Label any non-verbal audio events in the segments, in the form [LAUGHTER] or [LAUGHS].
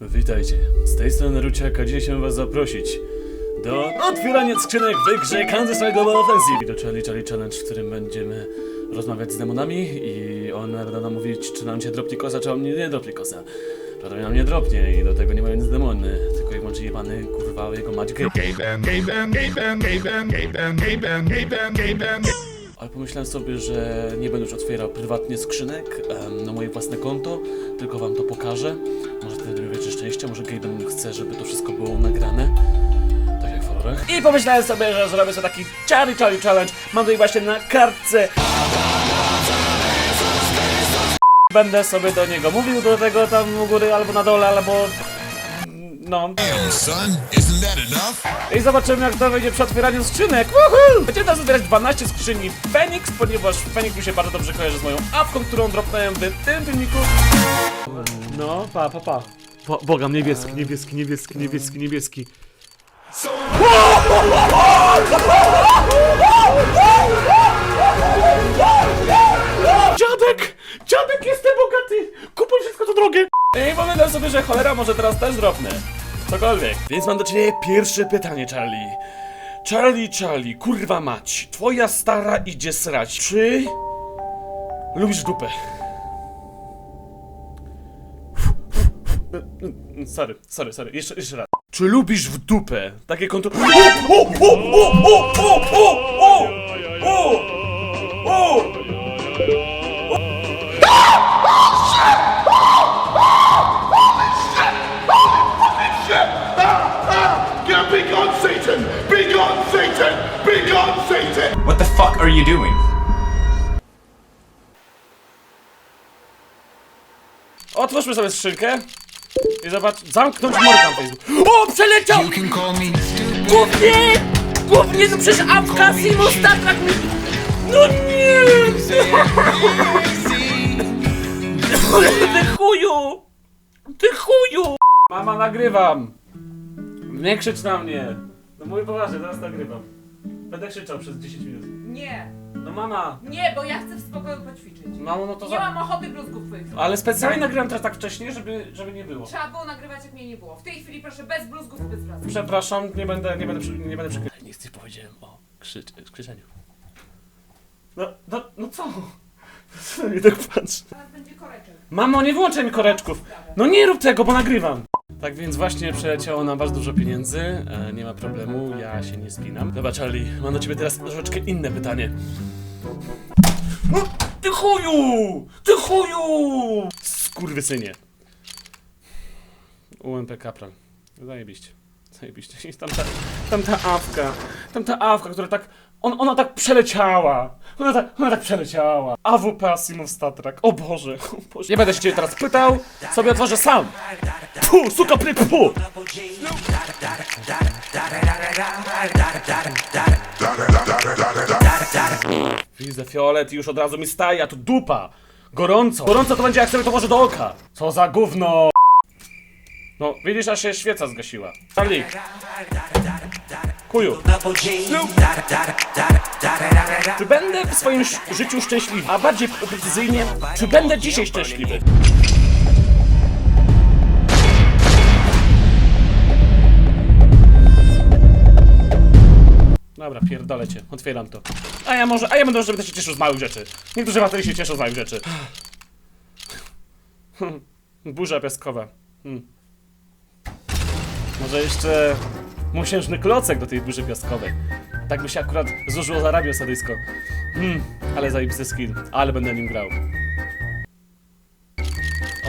Witajcie, z tej strony Ruciaka, dzisiaj chciałem was zaprosić do otwierania skrzynek w grze Kansas Global Offensive do Charlie Charlie Challenge, w którym będziemy rozmawiać z demonami i on da nam mówić, czy nam się dropnie kosa, czy on nie, nie dropnie kosa. Prawda nam nie dropnie i do tego nie mają nic demony, tylko i wyłącznie jebany, kurwa, jego mać. Gay. Ale pomyślałem sobie, że nie będę już otwierał prywatnie skrzynek na moje własne konto, tylko wam to pokażę. Może wtedy dowiecie szczęścia, może Gaben chce, żeby to wszystko było nagrane. Tak jak w horrorach. I pomyślałem sobie, że zrobię sobie taki Charlie Charlie Challenge. Mam tutaj właśnie na kartce. Będę sobie do niego mówił, do tego tam u góry albo na dole, albo... No, Damn, son, isn't that enough? i zobaczymy jak to będzie przy otwieraniu skrzynek. Woohoo! Będziemy teraz otwierać 12 skrzyni Fenix, ponieważ Fenix mi się bardzo dobrze kojarzy z moją awką, którą dropnąłem w tym filmiku. No, pa, pa, pa. Bo, bogam, niebieski, niebieski, niebieski, niebieski, niebieski. Dziadek! Dziadek, jestem bogaty! Kupuj wszystko to drogie! I pomyślałem sobie, że cholera może teraz też dropnę. Cokolwiek. Więc mam do ciebie pierwsze pytanie, Charlie. Charlie, Charlie, kurwa mać. Twoja stara idzie srać. Czy... Lubisz dupę? Sorry, sorry, sorry. Jeszcze, jeszcze raz. Czy lubisz w dupę? Takie konto... O, o, o, o, o, o, o, o, o, o. Get you doing? Otwórzmy sobie skrzynkę. I zobacz, zamknąć mordę na. O, przeleciał! You can call me stupid. Głównie! Głównie to przecież Awka Simo Star Trek mi... No nie! [LAUGHS] Ty chuju! Ty chuju! Mama, nagrywam! Nie krzycz na mnie! No mówię poważnie, teraz nagrywam. Będę krzyczał przez 10 minut. Nie, No mama! nie, bo ja chcę w spokoju poćwiczyć. Mamo, no to Nie za... mam ochoty bluzgów twoich. Ale specjalnie nagrywam teraz tak wcześnie, żeby, żeby nie było. Trzeba było nagrywać jak mnie nie było. W tej chwili proszę bez bluzgów i bez pracy. Przepraszam, nie będę, nie będę, przy- nie będę przykrył. Nic nie powiedziałem o krzycz, krzyczeniu. No, no, no co? Co na mnie tak patrzy? Teraz będzie koreczek. Mamo, nie wyłączaj mi koreczków! No nie rób tego, bo nagrywam! Tak więc właśnie przeleciało nam bardzo dużo pieniędzy, e, nie ma problemu, ja się nie spinam. Dobra, Charlie, mam do ciebie teraz troszeczkę inne pytanie. No, Ty chuju! Ty chuju! Skurwysynie. UMP Kapral. Zajebiście. Zajebiście. I Tamta, tamta awka, tamta awka, która tak, on, ona tak przeleciała. Ona tak, ona tak przeleciała. AWP Asimov Statrak. O Boże, o Boże. Nie będę się ciebie teraz pytał, sobie otworzę sam. Pu, suka pry, pu. Widzę fiolet i już od razu mi staje, a tu dupa. Gorąco. Gorąco to będzie jak sobie to może do oka. Co za gówno. No, widzisz, aż się świeca zgasiła. Charlie. Kuju. Czy będę w swoim życiu szczęśliwy? A bardziej precyzyjnie, czy będę dzisiaj szczęśliwy? Dobra, pierdolę cię, otwieram to. A ja może, a ja będę, żeby się cieszył z małych rzeczy. Niektórzy baterii się cieszą z małych rzeczy. Burza piaskowa. Hmm. Może jeszcze musiężny klocek do tej burzy piaskowej. Tak by się akurat złożyło za Arabią Saudyjską. Hmm, ale zajebisty skin, ale będę nim grał.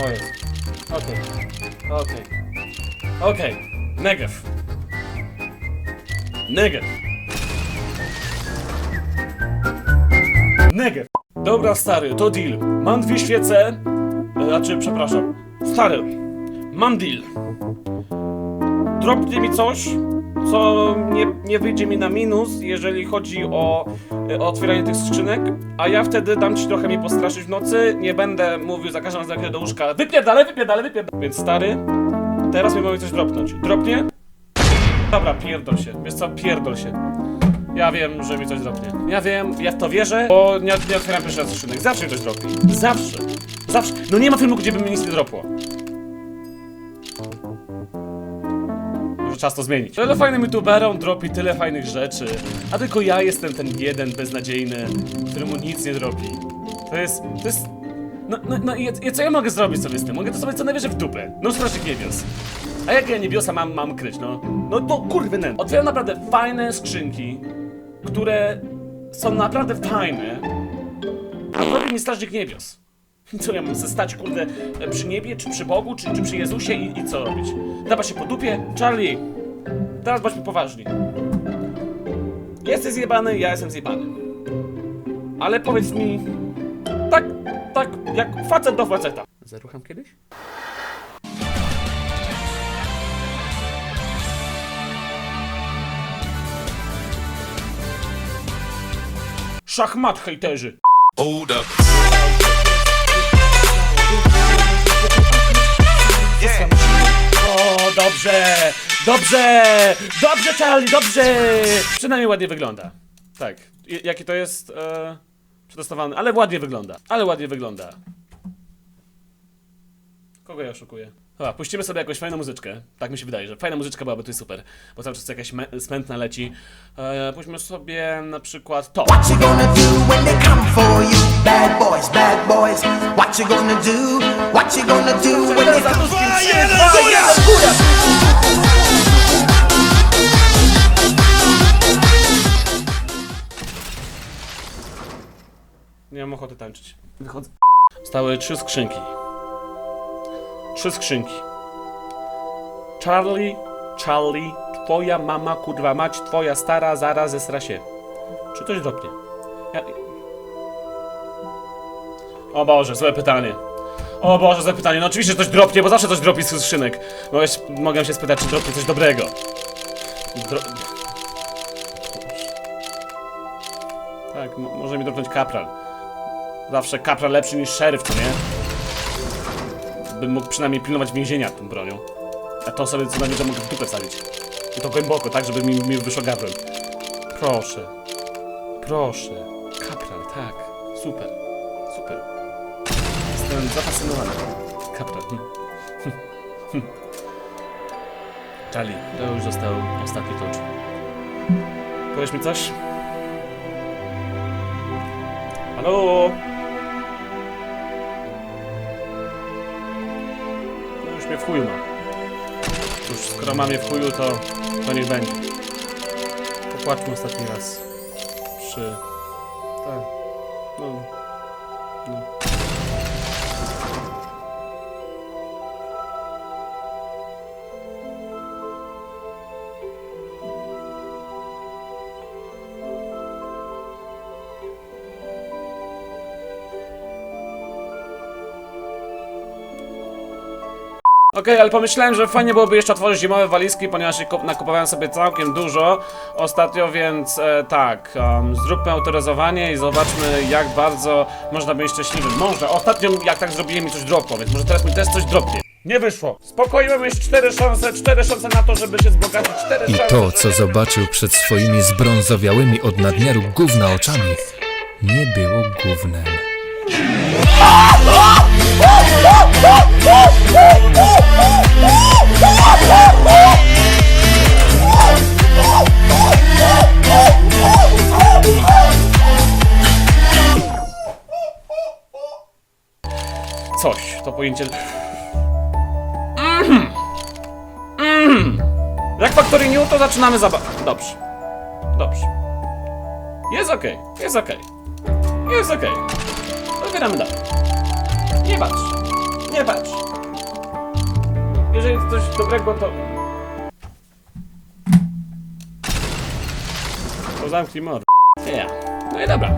O jest. Okej. Okej. Okej. Negev. Negev. Negev. Dobra, stary, to deal. Mam dwie świece. e, Znaczy, przepraszam. Stary, mam deal. Dropnie mi coś, co nie, nie wyjdzie mi na minus, jeżeli chodzi o, e, o otwieranie tych skrzynek, a ja wtedy dam ci trochę mnie postraszyć w nocy, nie będę mówił za każdym razem, jak do łóżka, wypierdalaj, wypierdalaj, wypierdalaj. Więc stary, teraz mi mogę coś dropnąć. Dropnie? Dobra, pierdol się. Wiesz co, pierdol się. Ja wiem, że mi coś dropnie. Ja wiem, ja w to wierzę, bo nie, nie otwieram pierwszy raz. Zawsze mi coś dropnie. Zawsze. Zawsze. No nie ma filmu, gdzie by mi nic nie dropło. Może czas to zmienić. Tyle fajnym youtuberom dropi tyle fajnych rzeczy, a tylko ja jestem ten jeden beznadziejny, któremu nic nie dropi. To jest, to jest... No, no, no i, i co ja mogę zrobić sobie z tym? Mogę to sobie co najwyżej w dupę. No strażnik niebios. A jak ja niebiosa mam, mam kryć, no? No to kurwy nęt. Otwieram naprawdę fajne skrzynki, które są naprawdę fajne, a robi mi strażnik niebios. [LAUGHS] Co ja mam stać, kurde, przy niebie, czy przy Bogu, czy, czy przy Jezusie i, i co robić? Dawa się po dupie? Charlie, teraz bądźmy poważni. Jesteś zjebany, ja jestem zjebany. Ale powiedz mi, tak, tak, jak facet do faceta. Zarucham kiedyś? Szachmat, hejterzy! Hold up. O, dobrze! Dobrze! Dobrze, Charlie, dobrze! Przynajmniej ładnie wygląda. Tak. Jaki to jest e, przetestowany, ale ładnie wygląda. Ale ładnie wygląda. Kogo ja oszukuję? Chyba, puścimy sobie jakąś fajną muzyczkę. Tak mi się wydaje, że fajna muzyczka byłaby tu super. Bo cały czas jakaś smętna leci. E, puśćmy sobie na przykład to. What you gonna do when they come for you? Bad boys, bad boys. What you gonna do? What you gonna do when they come for Nie mam ochoty tańczyć. Wychodzę. Stały trzy skrzynki. Trzy skrzynki. Charlie, Charlie, twoja mama, kurwa mać, twoja stara zaraz zesra się. Czy coś dropnie? Ja... O Boże, złe pytanie. O Boże, złe pytanie. No oczywiście, że coś dropnie, bo zawsze coś dropi z skrzynek. Mogę, mogę się spytać, czy dropnie coś dobrego. Dro... Tak, może mi dropnąć kapral. Zawsze kapral lepszy niż szeryf, nie? Bym mógł przynajmniej pilnować więzienia tą bronią. A to sobie co najmniej to mogę w dupę wsadzić. I to głęboko, tak, żeby mi, mi wyszło gawron. Proszę. Proszę. Kapral, tak. Super. Super. Jestem zafascynowany. Kapral. Hm. Hm. Charlie, to już został ostatni klucz. Powiesz mi coś? Halo? Już mnie w chuju ma. Już skoro ma mnie w chuju, to, to niech będzie. Popłaczmy ostatni raz. Przy... Okej, ale pomyślałem, że fajnie byłoby jeszcze otworzyć zimowe walizki, ponieważ nakupowałem sobie całkiem dużo ostatnio, więc e, tak, um, zróbmy autoryzowanie i zobaczmy jak bardzo można być szczęśliwym. Może, ostatnio jak tak zrobiłem mi coś dropło, więc może teraz mi też coś dropnie. Nie wyszło. Spokojnie, mam jeszcze cztery szanse, cztery szanse na to, żeby się wzbogacić, cztery I szanse, to, żeby- co zobaczył przed swoimi zbrązowiałymi od nadmiaru gówna oczami, nie było gównem. [LAUGHS] Coś, to pojęcie... Mhm. Mhm. Jak Factory New, to zaczynamy zaba... Dobrze. Dobrze. Jest okej, jest okej. Jest okej. Otwieramy dalej. Nie patrz. Nie patrz. Jeżeli coś dobrego, to... To zamknij mor. Ja. No i dobra.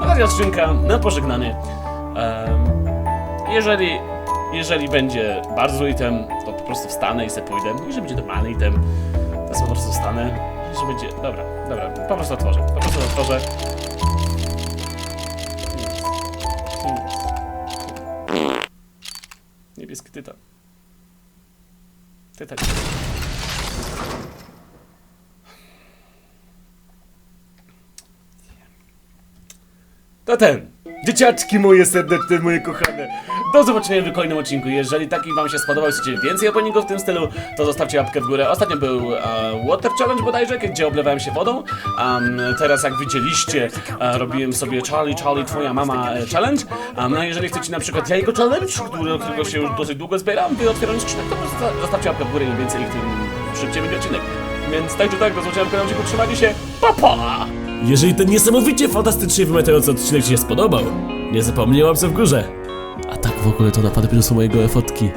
Ostatnia skrzynka na pożegnanie. Em, jeżeli, jeżeli będzie bardzo item, to po prostu wstanę i se pójdę. Jeżeli będzie normalny item, to sobie po prostu wstanę. Jeżeli będzie... Dobra, dobra, po prostu otworzę. Po prostu otworzę. Niebieski tytan. Tytan. To ten. Dzieciaczki moje serdeczne, moje kochane. Do zobaczenia w kolejnym odcinku. Jeżeli taki wam się spodobał, chcecie więcej opowieści w tym stylu, to zostawcie łapkę w górę. Ostatnio był e, Water Challenge bodajże, gdzie oblewałem się wodą. Um, teraz jak widzieliście, e, robiłem sobie Charlie, Charlie, twoja mama e, challenge. Um, no jeżeli chcecie na przykład jajko challenge, który, którego się już dosyć długo zbieram, wy otwierając skrzynek, to zosta- zostawcie łapkę w górę, im więcej tym szybciej będzie odcinek. Więc tak czy tak, do zobaczenia w kolejnym odcinku, trzymajcie się, pa pa! Jeżeli ten niesamowicie fantastycznie wymiotujący odcinek Ci się spodobał, nie zapomnij łapce w górze. A tak w ogóle to napady są mojego fotki.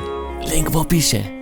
Link w opisie.